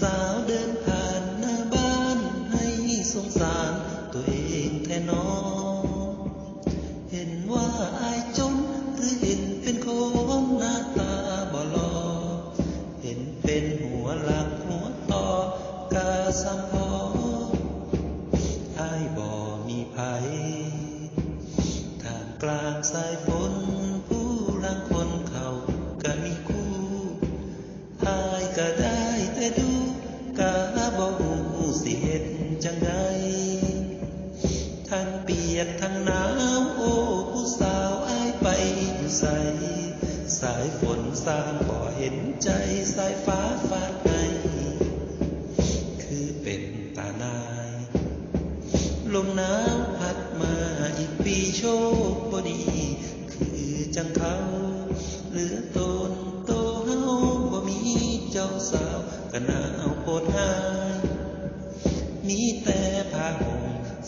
สาวเดินผ่านหน้าบ้านให้สงสารตัวเองแท้นองเห็นว่าอายจนหรือเห็นเป็นคนหน้าตาบลอ เห็นเป็นหัวหลักหัวต่อกาสัมพออ้บ่มีภัยทางกลางสายฝน ยกทั้งหนาวโอ้ผู้สาวอายไปอยู่ใส สายฝนสร้างบ่เห็นใจสายฟ้าฟาดให้คือเป็นตานาย ลมหนาวพัดมาอีกปีโชคบดีคือจังเขาเหลือตนโตเฮาบ่มีเจ้าสาวก็หนาวโพดหายมีแต่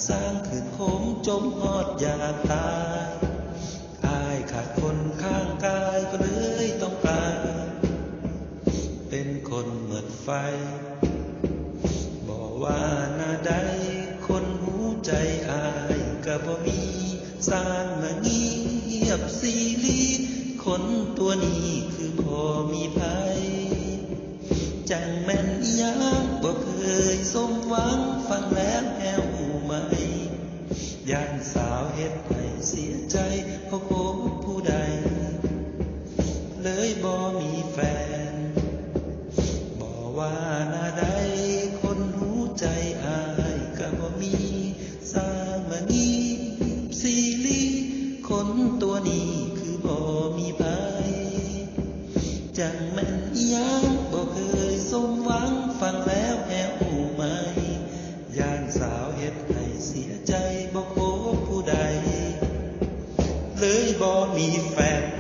สร้างคืนโคมจมหอดอยากตายอายขาดคนข้างกายก็เลยต้องกลายเป็นคนเหมือนไฟ บอกว่าหน้าใดคนหูใจอายก็บ่มี สร้างมาเงียบซีรีคนตัวนี้ มหวังฟังแล้วแหวไหมย่านสาวเฮ็ดให้เสียใจเพราะพบผู้ใด เลยบ่มีแฟน เลยบ่มีแฟน